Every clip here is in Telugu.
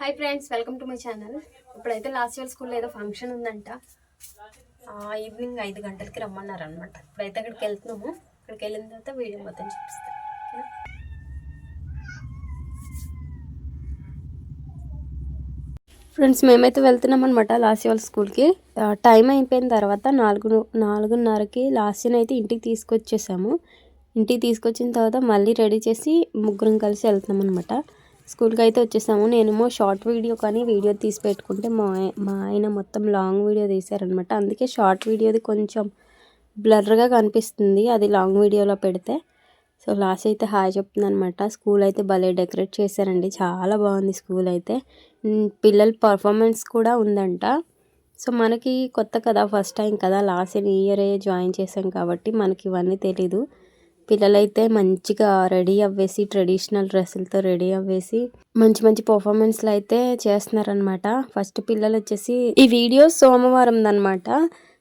Hi friends welcome to my channel ఇప్పుడైతే లాస్ట్ ఇయర్ స్కూల్లో ఏదో ఫంక్షన్ ఉందంట. ఈవినింగ్ ఐదు గంటలకి రమ్మన్నారు అనమాట ఇప్పుడైతే అక్కడికి వెళ్తున్నాము. అక్కడికి వెళ్ళిన తర్వాత వీడియో మొత్తం చూపిస్తాను. ఫ్రెండ్స్ మేమైతే వెళ్తున్నాం అనమాట లాస్ట్ వాళ్ళ స్కూల్కి టైం అయిపోయిన తర్వాత నాలుగు నాలుగున్నరకి లాస్ట్ అయితే ఇంటికి తీసుకొచ్చేసాము. ఇంటికి తీసుకొచ్చిన తర్వాత మళ్ళీ రెడీ చేసి ముగ్గురం కలిసి వెళ్తున్నాం అనమాట స్కూల్కి అయితే వచ్చేసాము. నేనేమో షార్ట్ వీడియో కానీ వీడియో తీసి పెట్టుకుంటే మా మా ఆయన మొత్తం లాంగ్ వీడియో తీశారనమాట అందుకే షార్ట్ వీడియోది కొంచెం బ్లర్గా కనిపిస్తుంది అది లాంగ్ వీడియోలో పెడితే. సో లాస్ట్ అయితే హాయ్ చెప్తుంది అనమాట స్కూల్ అయితే భలే డెకరేట్ చేశారండి. చాలా బాగుంది స్కూల్ అయితే. పిల్లల పర్ఫార్మెన్స్ కూడా ఉందంట. సో మనకి కొత్త కదా ఫస్ట్ టైం కదా లాస్ట్ ఇయరే జాయిన్ చేసాం కాబట్టి మనకి ఇవన్నీ తెలీదు. పిల్లలైతే మంచిగా రెడీ అవ్వేసి ట్రెడిషనల్ డ్రెస్సులతో రెడీ అవ్వేసి మంచి మంచి పర్ఫార్మెన్స్లు అయితే చేస్తున్నారనమాట ఫస్ట్ పిల్లలు వచ్చేసి ఈ వీడియో సోమవారం అనమాట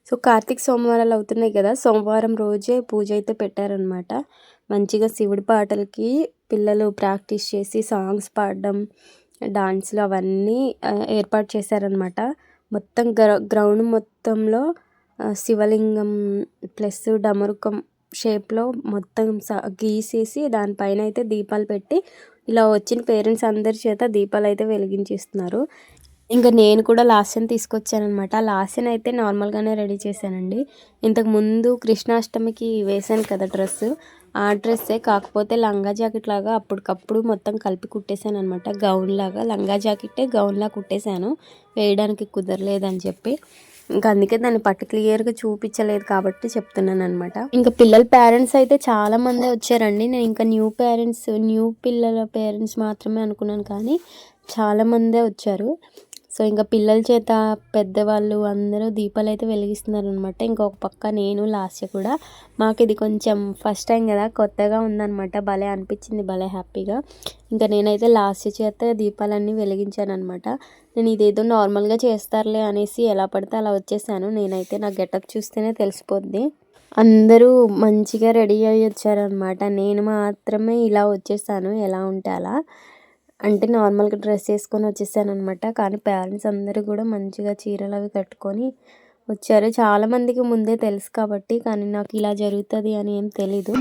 సో కార్తీక సోమవారాలు అవుతున్నాయి కదా సోమవారం రోజే పూజ అయితే పెట్టారనమాట మంచిగా శివుడి పాటలకి పిల్లలు ప్రాక్టీస్ చేసి సాంగ్స్ పాడడం డాన్స్లు అవన్నీ ఏర్పాటు చేశారనమాట మొత్తం గ్ర గ్రౌండ్ మొత్తంలో శివలింగం ప్లస్ డమరుకం షేప్లో మొత్తం స- గీసేసి దానిపైన అయితే దీపాలు పెట్టి ఇలా వచ్చిన పేరెంట్స్ అందరి చేత దీపాలు అయితే వెలిగించేస్తున్నారు. ఇంకా నేను కూడా లాస్యన్ తీసుకొచ్చానమాట లాస్యన్ అయితే నార్మల్గానే రెడీ చేశానండి. ఇంతకు ముందు కృష్ణాష్టమికి వేశాను కదా డ్రెస్ ఆ డ్రెస్సే కాకపోతే లంగా జాకెట్ లాగా అప్పటికప్పుడు మొత్తం కలిపి కుట్టేశాను అనమాట గౌన్ లాగా లంగా జాకెట్టే గౌన్లా కుట్టేశాను. వేయడానికి కుదరలేదని చెప్పి. ఇంకా అందుకే దాన్ని పట్టు క్లియర్గా చూపించలేదు కాబట్టి చెప్తున్నాను అనమాట ఇంకా పిల్లల పేరెంట్స్ అయితే చాలా మందే వచ్చారండి. నేను ఇంకా న్యూ పేరెంట్స్ న్యూ పిల్లల పేరెంట్స్ మాత్రమే అనుకున్నాను కానీ చాలా మందే వచ్చారు. సో ఇంకా పిల్లల చేత పెద్దవాళ్ళు అందరూ దీపాలు అయితే వెలిగిస్తున్నారు అనమాట ఇంకొక పక్క నేను లాస్ట్ కూడా. మాకు ఇది కొంచెం ఫస్ట్ టైం కదా కొత్తగా ఉందన్నమాట. భలే అనిపించింది భలే హ్యాపీగా. ఇంకా నేనైతే లాస్ట్ చేత దీపాలన్నీ వెలిగించాను అనమాట నేను ఇదేదో నార్మల్గా చేస్తారులే అనేసి ఎలా పడితే అలా వచ్చేసాను. నేనైతే నా గెటప్ చూస్తేనే తెలిసిపోద్ది. అందరూ మంచిగా రెడీ అయ్యి వచ్చారనమాట నేను మాత్రమే ఇలా వచ్చేసాను ఎలా ఉంటే అలా. అంటే నార్మల్గా డ్రెస్ వేసుకొని వచ్చేసాను అనమాట కానీ పేరెంట్స్ అందరూ కూడా మంచిగా చీరలు అవి కట్టుకొని వచ్చారు. చాలా మందికి ముందే తెలుసు కాబట్టి కానీ నాకు ఇలా జరుగుతుంది అని ఏం తెలీదు.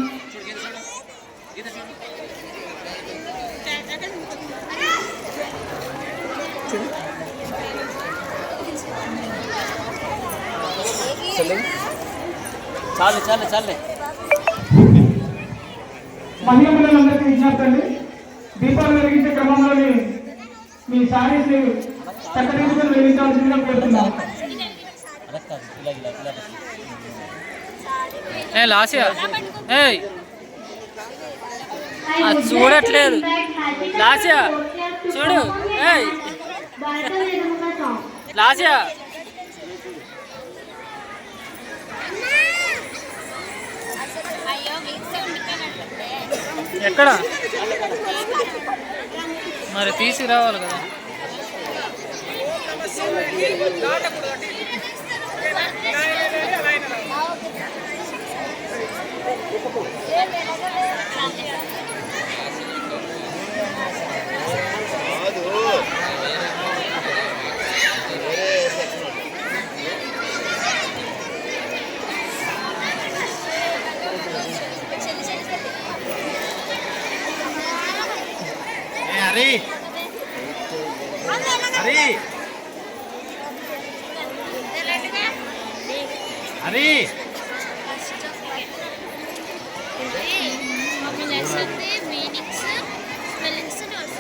చాలు చాలు చాలే మహిళ పిల్లలందరికీ విజ్ఞప్తి అండి దీపాలు వెలిగించే క్రమంలోని మీ శారీస్ చక్కదించుకొని వెలిగించాల్సిందిగా కోరుతున్నాం. చూడట్లేదు. లాసియా చూడు. ఏయ్. లాసియా. ఎక్కడ? మరి తీసుకురావాలి కదా. హరి హరి హరి ఒక లెసన్ మీనింగ్స్ స్పెల్లింగ్స్ నోట్స్లో స్కూల్లో రాస్తాను స్కూల్ అంటే టైం ఇచ్చారు ఆ,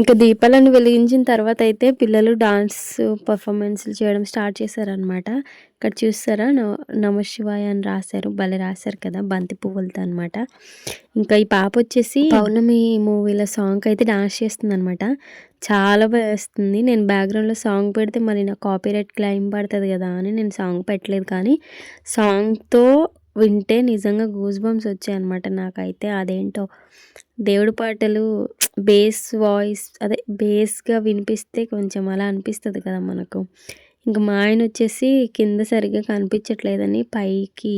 ఇంకా దీపాలను వెలిగించిన తర్వాత అయితే పిల్లలు డాన్స్ పర్ఫార్మెన్స్లు చేయడం స్టార్ట్ చేశారనమాట ఇక్కడ చూస్తారా? నమ శివాయ అని రాశారు. భలే రాశారు కదా బంతి పువ్వులతో అనమాట ఇంకా ఈ పాప వచ్చేసి పౌర్ణమి మూవీలో సాంగ్ అయితే డాన్స్ చేస్తుంది అనమాట చాలా బాగా వేస్తుంది. నేను బ్యాక్గ్రౌండ్లో సాంగ్ పెడితే మరి నా కాపీరైట్ క్లైమ్ పడుతుంది కదా అని నేను సాంగ్ పెట్టలేదు. కానీ సాంగ్తో వింటే నిజంగా గూస్ బంప్స్ వచ్చాయి అనమాట నాకైతే. అదేంటో దేవుడి పాటలు బేస్ వాయిస్ అదే బేస్గా వినిపిస్తే కొంచెం అలా అనిపిస్తుంది కదా మనకు. ఇంకా మా ఆయన వచ్చేసి కింద సరిగ్గా కనిపించట్లేదని పైకి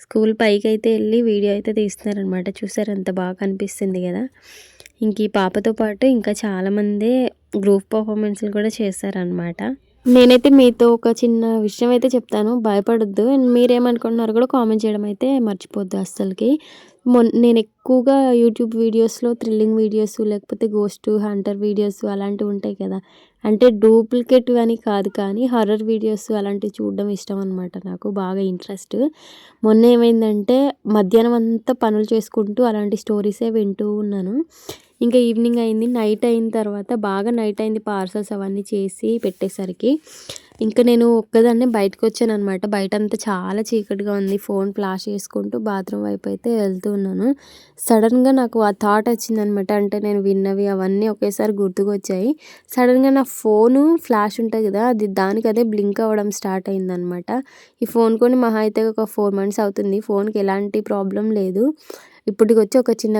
స్కూల్ పైకి అయితే వెళ్ళి వీడియో అయితే తీస్తున్నారనమాట. చూసారు ఎంత బాగా కనిపిస్తుంది కదా. ఇంక ఈ పాపతో పాటు ఇంకా చాలామంది గ్రూప్ పర్ఫార్మెన్స్లు కూడా చేశారనమాట. నేనైతే మీతో ఒక చిన్న విషయం అయితే చెప్తాను. భయపడొద్దు. అండ్ మీరేమనుకుంటున్నారో కూడా కామెంట్ చేయడం అయితే మర్చిపోద్దు అస్సలకి. మొన్ నేను ఎక్కువగా యూట్యూబ్ వీడియోస్లో థ్రిల్లింగ్ వీడియోస్ లేకపోతే గోస్ట్ హంటర్ వీడియోస్ అలాంటివి ఉంటాయి కదా. అంటే డూప్లికేట్ అని కాదు కానీ హర్రర్ వీడియోస్ అలాంటివి చూడడం ఇష్టం అనమాట నాకు బాగా ఇంట్రెస్ట్. మొన్న ఏమైందంటే మధ్యాహ్నం అంతా పనులు చేసుకుంటూ అలాంటి స్టోరీసే వింటూ ఉన్నాను. ఇంకా ఈవినింగ్ అయింది నైట్ అయిన తర్వాత బాగా నైట్ అయింది పార్సల్స్ అవన్నీ చేసి పెట్టేసరికి. ఇంకా నేను ఒక్కదాన్నే బయటకు వచ్చాను అనమాట బయట అంతా చాలా చీకటిగా ఉంది. ఫోన్ ఫ్లాష్ చేసుకుంటూ బాత్రూమ్ వైపు అయితే వెళ్తూ ఉన్నాను. సడన్గా నాకు ఆ థాట్ వచ్చిందనమాట అంటే నేను విన్నవి అవన్నీ ఒకేసారి గుర్తుకొచ్చాయి. సడన్గా నా ఫోను ఫ్లాష్ ఉంటుంది కదా అది దానికి అదే బ్లింక్ అవ్వడం స్టార్ట్ అయిందనమాట ఈ ఫోన్ కొని మహా అయితే ఒక ఫోర్ మంత్స్ అవుతుంది. ఫోన్కి ఎలాంటి ప్రాబ్లం లేదు. ఇప్పటికి వచ్చి ఒక చిన్న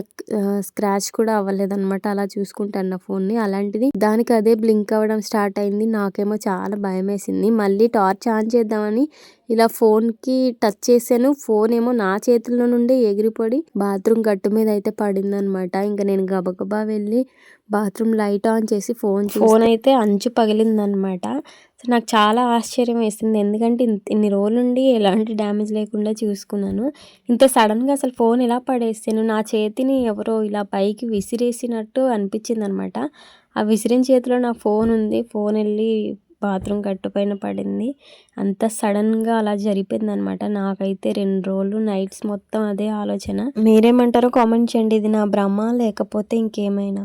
స్క్రాచ్ కూడా అవ్వలేదన్నమాట. అలా చూసుకుంటాను నా ఫోన్ని. అలాంటిది దానికి అదే బ్లింక్ అవ్వడం స్టార్ట్ అయింది. నాకేమో చాలా భయం వేసింది మళ్ళీ టార్చ్ ఆన్ చేద్దామని ఇలా ఫోన్కి టచ్ చేశాను. ఫోన్ ఏమో నా చేతిలో నుండి ఎగిరిపడి బాత్రూమ్ గట్టు మీద అయితే పడింది అనమాట ఇంకా నేను గబగబా వెళ్ళి బాత్రూమ్ లైట్ ఆన్ చేసి ఫోన్ ఫోన్ అయితే అంచు పగిలిందనమాట సో నాకు చాలా ఆశ్చర్యం వేసింది. ఎందుకంటే ఇంత ఇన్ని రోజుల నుండి ఎలాంటి డ్యామేజ్ లేకుండా చూసుకున్నాను. ఇంత సడన్గా అసలు ఫోన్ ఎలా పడేసాను? నా చేతిని ఎవరో ఇలా పైకి విసిరేసినట్టు అనిపించింది అనమాట ఆ విసిరిన చేతిలో నా ఫోన్ ఉంది. ఫోన్ వెళ్ళి బాత్రూమ్ గట్టు పైన పడింది. అంత సడన్గా అలా జరిపోయింది అనమాట నాకైతే రెండు రోజులు నైట్స్ మొత్తం అదే ఆలోచన. మీరేమంటారో కామెంట్ చేయండి. ఇది నా భ్రమ లేకపోతే ఇంకేమైనా?